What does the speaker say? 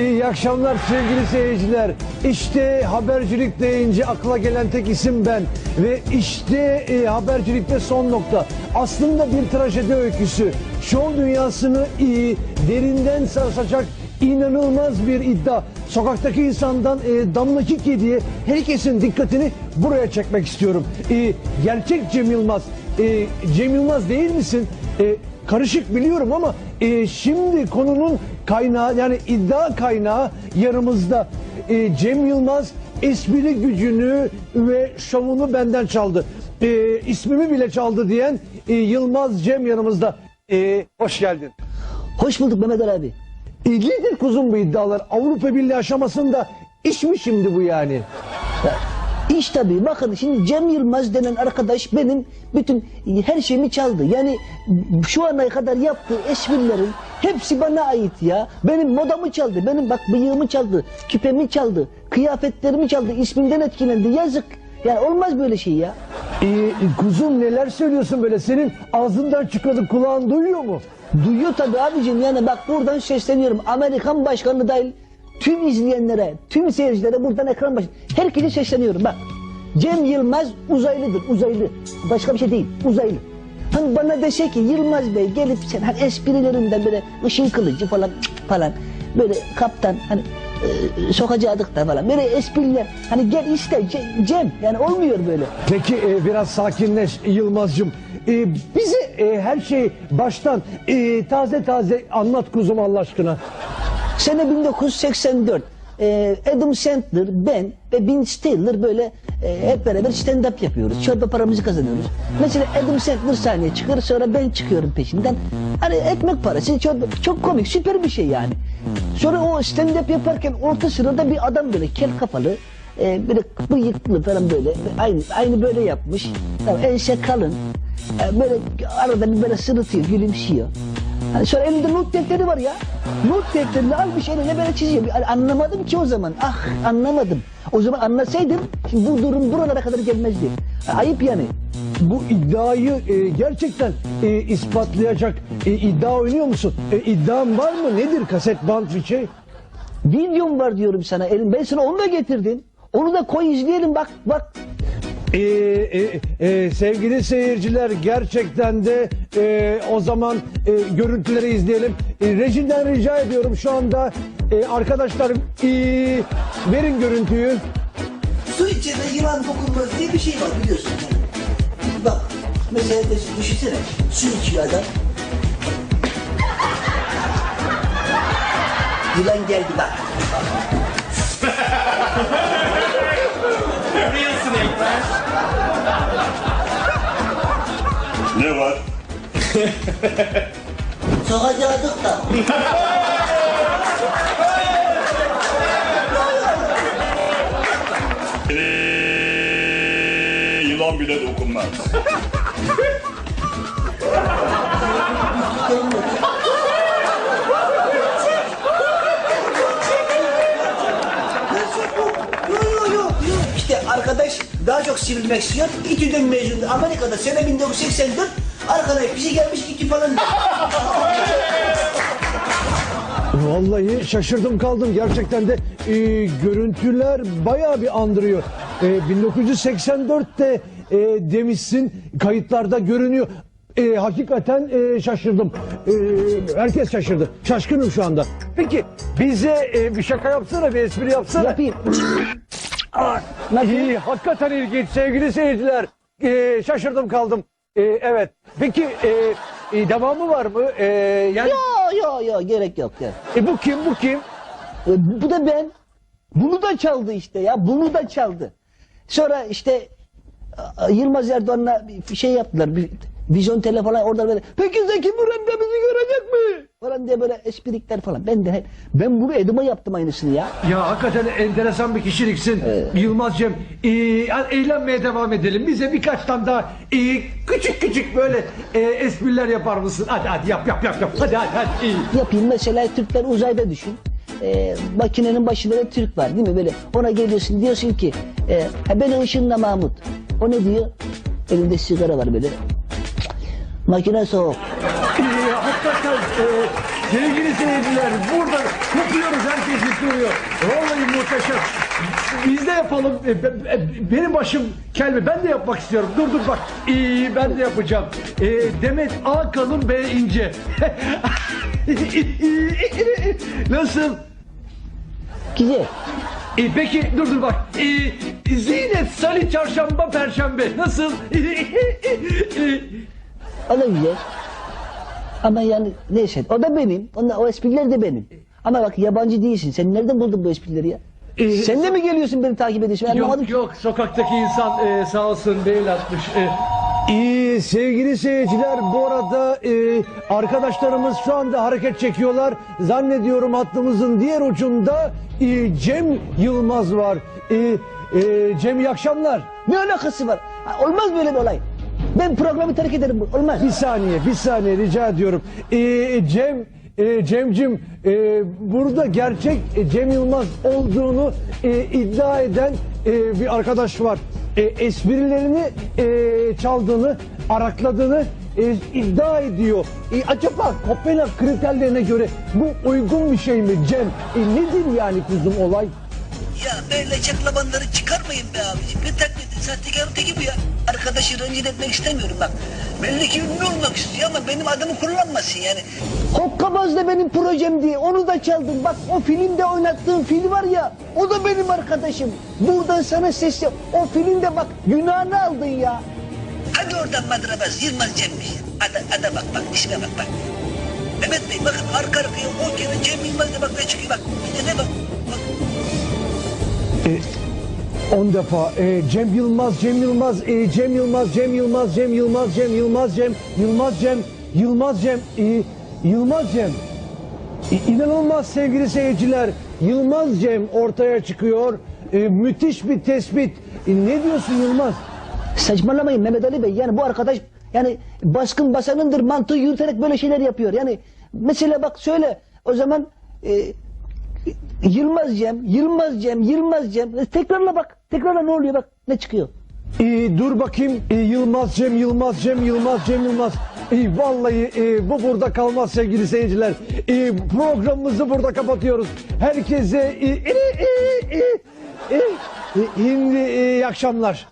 İyi akşamlar sevgili seyirciler. İşte habercilik deyince akla gelen tek isim ben. Ve işte e, habercilikte son nokta. Aslında bir trajedi öyküsü. Şov dünyasını iyi, derinden sarsacak inanılmaz bir iddia. Sokaktaki insandan e, damlaki kediye herkesin dikkatini buraya çekmek istiyorum. E, gerçek Cem Yılmaz. E, Cem Yılmaz değil misin? E, karışık biliyorum ama e, şimdi konunun kaynağı yani iddia kaynağı yanımızda. E, Cem Yılmaz espri gücünü ve şovunu benden çaldı. E, ismimi bile çaldı diyen e, Yılmaz Cem yanımızda. E, hoş geldin. Hoş bulduk Mehmet Ali abi. E, nedir kuzum bu iddialar? Avrupa Birliği aşamasında iş mi şimdi bu yani? İş tabii. Bakın şimdi Cem Yılmaz denen arkadaş benim bütün her şeyimi çaldı. Yani şu ana kadar yaptığı esprilerin hepsi bana ait ya. Benim modamı çaldı. Benim bak bıyığımı çaldı. Küpemi çaldı. Kıyafetlerimi çaldı. ismimden etkilendi. Yazık. Yani olmaz böyle şey ya. E, kuzum neler söylüyorsun böyle? Senin ağzından çıkanı kulağın duyuyor mu? Duyuyor tabii abicim yani bak buradan sesleniyorum. Amerikan başkanı dahil tüm izleyenlere, tüm seyircilere buradan ekran başı. Herkese sesleniyorum bak. Cem Yılmaz uzaylıdır, uzaylı. Başka bir şey değil, uzaylı. Hani bana dese ki Yılmaz Bey gelip sen hani esprilerinden böyle ışın kılıcı falan falan böyle kaptan hani e, sokacaktık da falan böyle espriler hani gel iste Ce- Cem yani olmuyor böyle. Peki e, biraz sakinleş Yılmaz'cığım. E, bize e, her şeyi baştan e, taze taze anlat kuzum Allah aşkına. Sene 1984. Ee, Adam Sandler, ben ve Ben Stiller böyle e, hep beraber stand-up yapıyoruz. Çorba paramızı kazanıyoruz. Mesela Adam Sandler sahneye çıkıyor, sonra ben çıkıyorum peşinden. Hani ekmek parası, çorba, çok komik, süper bir şey yani. Sonra o stand-up yaparken orta sırada bir adam böyle kel kafalı, e, böyle bıyıklı falan böyle, aynı aynı böyle yapmış. Tamam, ense kalın, e, böyle arada bir böyle sırıtıyor, gülümsüyor. Hani sonra elinde not defteri var ya. Not defterini almış eline böyle çiziyor. Yani anlamadım ki o zaman. Ah anlamadım. O zaman anlasaydım şimdi bu durum buralara kadar gelmezdi. Ayıp yani. Bu iddiayı e, gerçekten e, ispatlayacak e, iddia oynuyor musun? E, iddian var mı? Nedir kaset bant bir şey? Videom var diyorum sana. Elim ben sana onu da getirdim. Onu da koy izleyelim bak bak. Ee, e, e, sevgili seyirciler gerçekten de e, o zaman e, görüntüleri izleyelim. E, rejiden rica ediyorum şu anda e, arkadaşlar e, verin görüntüyü. Su içinde yılan dokunmaz diye bir şey var biliyorsun. Bak mesela düşünsene su içiyor adam. Yılan geldi bak. Ne var? Sokacaktık da. Ee, yılan bile dokunmaz. Daha çok sivilmek istiyor. İTÜ'den mezun. Amerika'da sene 1984. Arkadaş bir şey gelmiş İTÜ falan. Vallahi şaşırdım kaldım gerçekten de e, görüntüler bayağı bir andırıyor. E, 1984'te e, demişsin kayıtlarda görünüyor. E, hakikaten e, şaşırdım. E, herkes şaşırdı. Şaşkınım şu anda. Peki bize e, bir şaka yapsana, bir espri yapsana. Yapayım. İyi, hakikaten ilginç sevgili seyirciler. E, şaşırdım kaldım. E, evet. Peki e, e, devamı var mı? E, yani Yo yo yo gerek yok. Gerek. e, bu kim bu kim? E, bu da ben. Bunu da çaldı işte ya. Bunu da çaldı. Sonra işte Yılmaz Erdoğan'la bir şey yaptılar. Bir vizyon tele falan orada böyle peki Zeki Müren de bizi görecek mi? Falan diye böyle esprikler falan. Ben de ben bunu Edim'e yaptım aynısını ya. Ya hakikaten enteresan bir kişiliksin Yılmaz Cem. Ee, eğlenmeye devam edelim. Bize birkaç tane daha ee, küçük küçük böyle ee, espriler yapar mısın? Hadi hadi yap yap yap yap. Hadi hadi hadi. İyi. Yapayım mesela Türkler uzayda düşün. Ee, makinenin başında da Türk var değil mi? Böyle ona geliyorsun diyorsun ki e, ben Işın'la Mahmut. O ne diyor? Elinde sigara var böyle. Makine soğuk. Ee, hakikaten ee, sevgili seyirciler burada kopuyoruz herkesin oluyor. Vallahi muhteşem. Biz de yapalım. E, be- be- Benim başım kelme. Ben de yapmak istiyorum. Dur dur bak. İyi, ben de yapacağım. E, Demet A kalın B ince. Nasıl? Güzel. E, peki dur dur bak. E, Zinet Salı Çarşamba Perşembe. Nasıl? E, O da güzel. Ama yani neyse o da benim. Onlar, o espriler de benim. Ama bak yabancı değilsin. Sen nereden buldun bu esprileri ya? Ee, Sen de mi geliyorsun beni takip ediyorsun? Ben anlamadım Yok ki. yok sokaktaki insan e, sağ olsun mail atmış. E. İyi sevgili seyirciler bu arada e, arkadaşlarımız şu anda hareket çekiyorlar. Zannediyorum hattımızın diğer ucunda e, Cem Yılmaz var. E, e, Cem iyi akşamlar. Ne alakası var? Ha, olmaz böyle bir olay. Ben programı terk ederim. Olmaz. Bir saniye bir saniye rica ediyorum. E, Cem e, Cemcim e, burada gerçek e, Cem Yılmaz olduğunu e, iddia eden e, bir arkadaş var. E, esprilerini e, çaldığını, arakladığını e, iddia ediyor. E, acaba Kopenhag kriterlerine göre bu uygun bir şey mi Cem? E, nedir yani kuzum olay? Ya böyle çaklabanları çıkarmayın be abiciğim. Ne taklidi sahtekar öteki bu ya. Arkadaşı rencide etmek istemiyorum bak. Belli ki ünlü olmak istiyor ama benim adımı kullanmasın yani. Hokkabaz da benim projem diye onu da çaldın. Bak o filmde oynattığım film var ya o da benim arkadaşım. Buradan sana sesle o filmde bak günahını aldın ya. Hadi oradan madrabaz Yılmaz Cemmiş. Ada, ada bak bak işime bak bak. Mehmet Bey bakın arka arkaya o kere Cem Yılmaz da bak ne çıkıyor bak. Bir de ne bak. bak. 10 defa e, Cem Yılmaz, Cem Yılmaz, e, Cem Yılmaz, Cem Yılmaz, Cem Yılmaz, Cem Yılmaz, Cem Yılmaz, Cem Yılmaz, Cem e, Yılmaz Cem. E, İnanılmaz sevgili seyirciler. Yılmaz Cem ortaya çıkıyor. E, müthiş bir tespit. E, ne diyorsun Yılmaz? Saçmalamayın Mehmet Ali Bey. Yani bu arkadaş yani baskın basanındır mantığı yürüterek böyle şeyler yapıyor. Yani mesela bak söyle o zaman e, Yılmaz Cem, Yılmaz Cem, Yılmaz Cem. E, tekrarla bak. Tekrarla ne oluyor bak ne çıkıyor. E, dur bakayım e, Yılmaz Cem Yılmaz Cem Yılmaz Cem Yılmaz. E, vallahi e, bu burada kalmaz sevgili seyirciler. E, programımızı burada kapatıyoruz. Herkese e, e, e, e, e, e, e, iyi akşamlar.